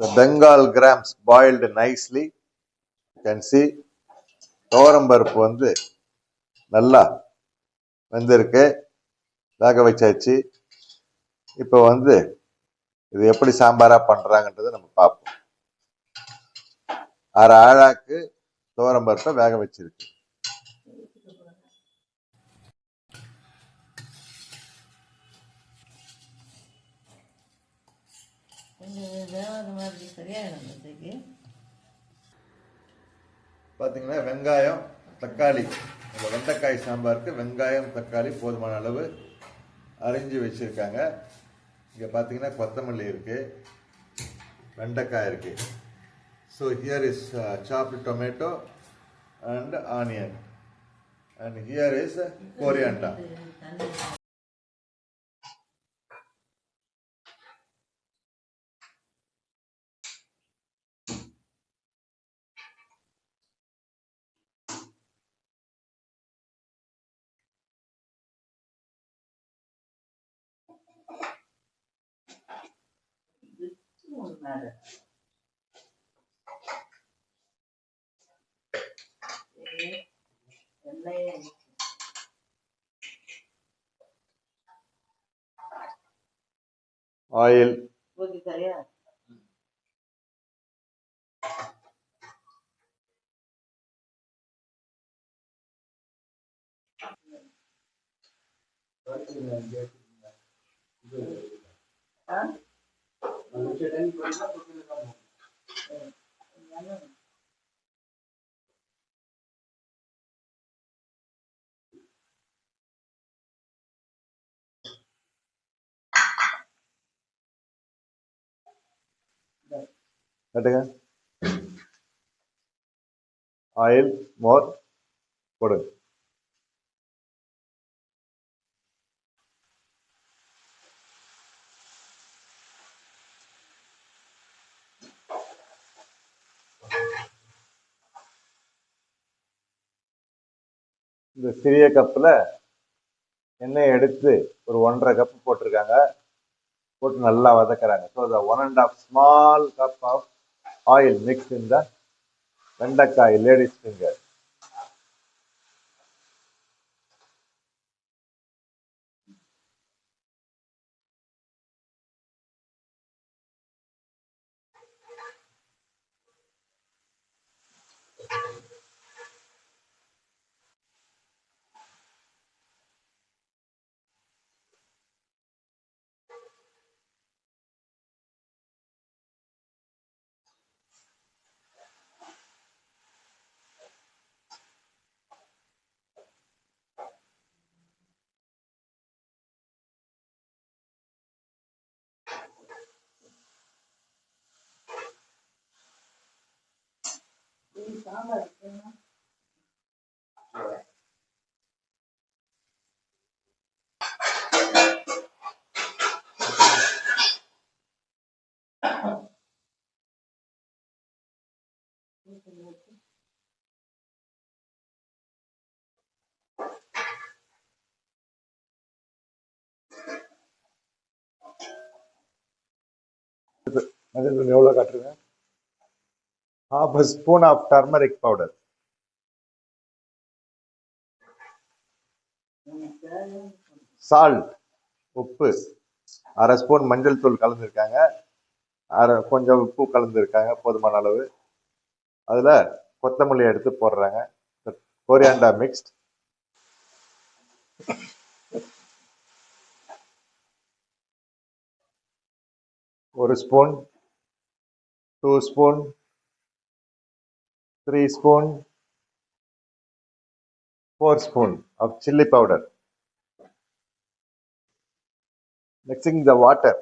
The Bengal grams boiled nicely. You can see துவரம் பருப்பு வந்து நல்லா வெந்திருக்கு. வேக வச்சாச்சு. இப்போ வந்து இது எப்படி சாம்பாராக பண்ணுறாங்கன்றதை நம்ம பார்ப்போம். அரை ஆழாக்கு துவரம் பருப்பை வேக வச்சிருக்கு. மாதிரி சரியாயிடும் பத்திரிக்கை பார்த்தீங்கன்னா வெங்காயம் தக்காளி. இந்த வெண்டைக்காய் சாம்பாருக்கு வெங்காயம் தக்காளி போதுமான அளவு அரிஞ்சு வச்சுருக்காங்க. இங்கே பார்த்தீங்கன்னா கொத்தமல்லி இருக்குது வெண்டைக்காய் இருக்குது so here is chopped tomato and onion and here is coriander தண்ணி மூணு நாள் எண்ணெயே ஆயில். ஊற்றி சரியா? ஆ? கட்டுங்க ஆயில் மோர் போடுங்க இந்த சிறிய கப்பில் எண்ணெய் எடுத்து ஒரு ஒன்றரை கப் போட்டிருக்காங்க. போட்டு நல்லா வதக்குறாங்க. So the one and half small cup of oil mix in the vendakkai ladies finger sambar எவ்வளோ காட்டுருங்க half a spoon of turmeric powder. Salt உப்பு அரை ஸ்பூன் மஞ்சள் தூள் கலந்துருக்காங்க. அரை கொஞ்சம் உப்பு கலந்துருக்காங்க போதுமான அளவு. அதில் கொத்தமல்லி எடுத்து போடுறாங்க. கோரியாண்டா மிக்ஸ்ட் ஒரு spoon two spoon 3 spoon 4 spoon of chili powder. Mixing the water.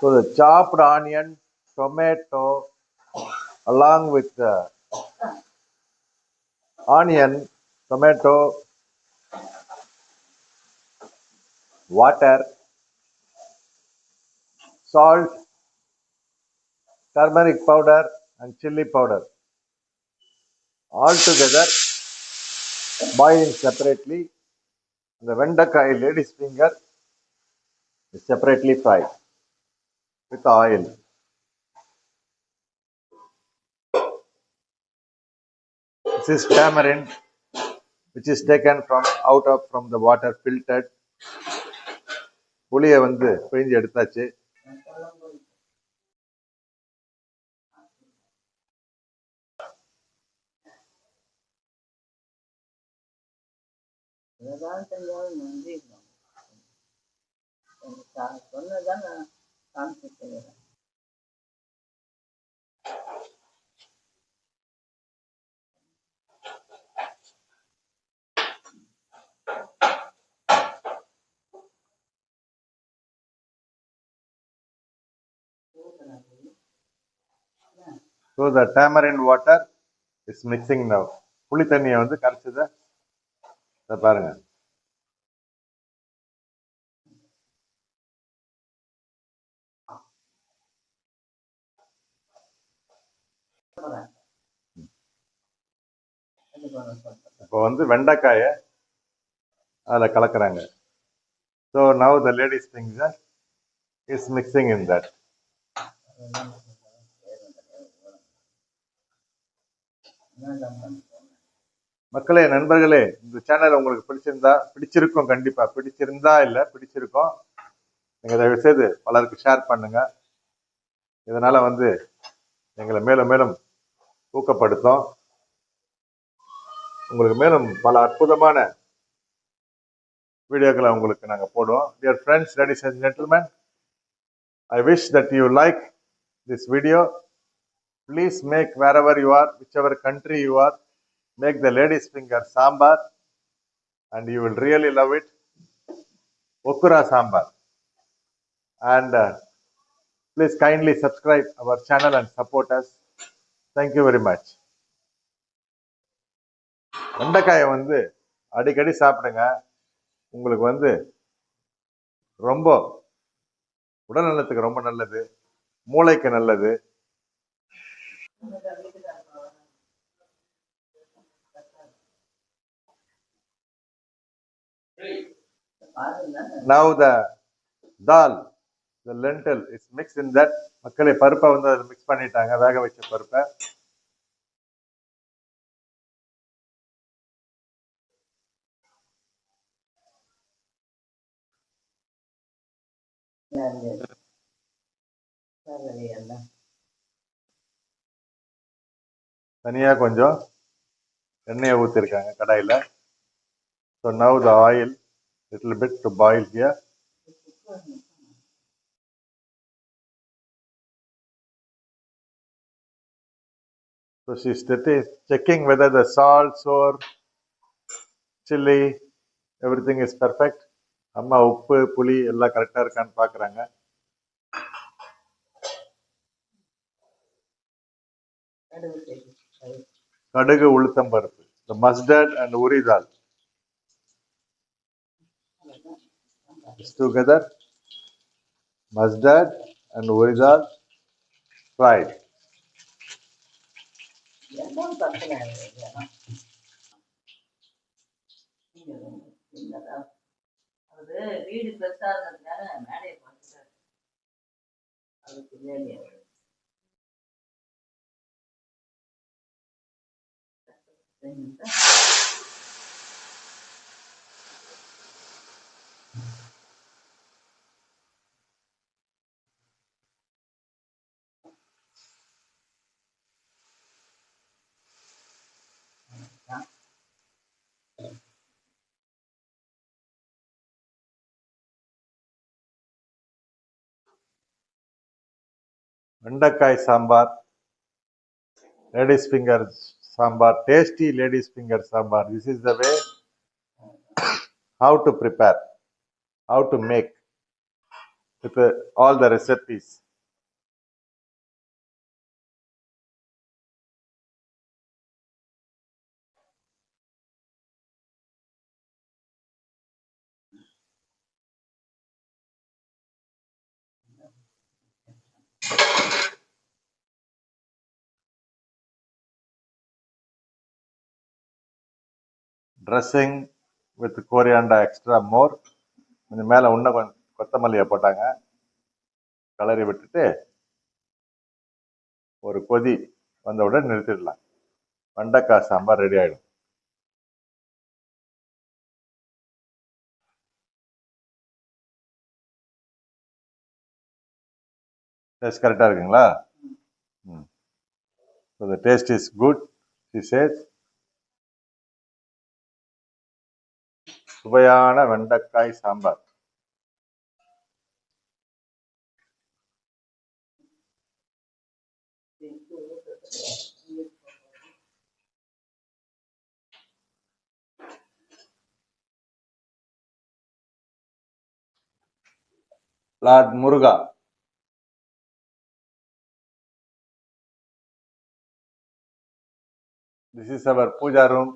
So the chopped onion, tomato, along with the onion, tomato, water, salt, turmeric powder and chili powder. All together, boiling separately. The vendakai lady's finger is separately fried with oil. This is tamarind, which is taken from out of from the water filtered. புளியை வந்து பிழிஞ்சு எடுத்தாச்சு இதுதான் செஞ்சாலும் நன்றி சொன்னதான் நான் காமிச்சு செய்கிறேன் so the tamarind water is mixing now புளி தண்ணியை வந்து கரைச்சதை இதை பாருங்க. இப்போ வந்து வெண்டைக்காயை அதில் கலக்குறாங்க. So now the ladies things is mixing in that மக்களே நண்பர்களே இந்த சேனல் உங்களுக்கு பிடிச்சிருந்தா பிடிச்சிருக்கும் கண்டிப்பா. பிடிச்சிருந்தா இல்லை பிடிச்சிருக்கும். நீங்கள் தயவு செய்து பலருக்கு ஷேர் பண்ணுங்க. இதனால வந்து எங்களை மேலும் மேலும் ஊக்கப்படுத்தும். உங்களுக்கு மேலும் பல அற்புதமான வீடியோக்களை உங்களுக்கு நாங்கள் போடுவோம். Dear friends ladies and gentleman I wish that you like this video please make wherever you are whichever country you are make the lady's finger sambar and you will really love it okura sambar and uh, please kindly subscribe our channel and support us thank you very much வெண்டைக்காயை வந்து அடிக்கடி சாப்பிடுங்க உங்களுக்கு வந்து ரொம்ப உடல் நலத்துக்கு ரொம்ப நல்லது மூளைக்கு நல்லது now the dal the lentil is mixed in that. மக்களே பருப்பை வந்து அதில் மிக்ஸ் பண்ணிட்டாங்க. வேக வச்ச பருப்பை. தனியா கொஞ்சம் எண்ணெயை ஊத்திருக்காங்க கடாயில. So now the oil, little bit to boil here. So she's checking whether the salt, sour, chili, everything is perfect. அம்மா உப்பு புளி எல்லாம் கரெக்டாக இருக்கான்னு பார்க்குறாங்க கடுகு உளுத்தம் பருப்பு the mustard and உரிதால் It's together mustard and உரிதால் fried எல்லாம் பிரச்சனை இல்லை சின்னதா அது வீடு பெருசா இருந்ததுனால மேடையை பார்த்துட்டாரு அது பின்னாடி வெண்டைக்காய் sambar ladies finger sambar tasty ladies finger sambar. This is the way how to prepare how to make with uh, all the dressing with coriander extra more கொஞ்சம் மேலே இன்னும் கொஞ்சம் கொத்தமல்லியை போட்டாங்க. கலரி விட்டுட்டு ஒரு கொதி வந்தவுடன் நிறுத்திடலாம். வெண்டைக்காய் சாம்பார் ரெடி ஆகிடும் டேஸ்ட் கரெக்டாக இருக்குங்களா? ம். So the taste is good she says சுவையான வெண்டைக்காய் sambar. Lord Muruga. This is our puja room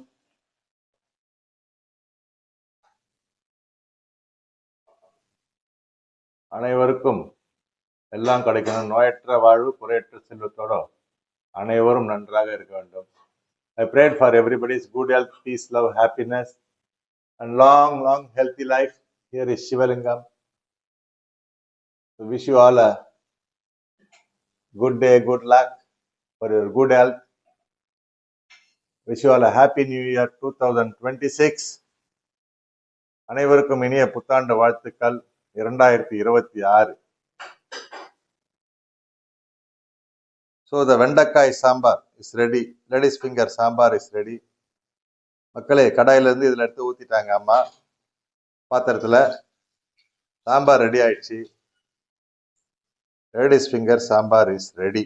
அனைவருக்கும் எல்லாம் கிடைக்கணும் நோயற்ற வாழ்வு குறையற்ற செல்வத்தோட அனைவரும் நன்றாக இருக்க வேண்டும் I prayed for everybody's good health peace love happiness and long long healthy life here is Sivalingam wish you all a good day good luck for your good health wish you all a happy new year two thousand twenty six அனைவருக்கும் இனிய புத்தாண்டு வாழ்த்துக்கள் இரண்டாயிரத்தி இருபத்தி ஆறு. So the vendakkai sambar is ready ladies finger sambar is ready மக்களே கடாயில இருந்து எடுத்து ஊற்றிட்டாங்க அம்மா. பாத்திரத்துல சாம்பார் ரெடி ஆயிடுச்சு. Ladies finger sambar is ready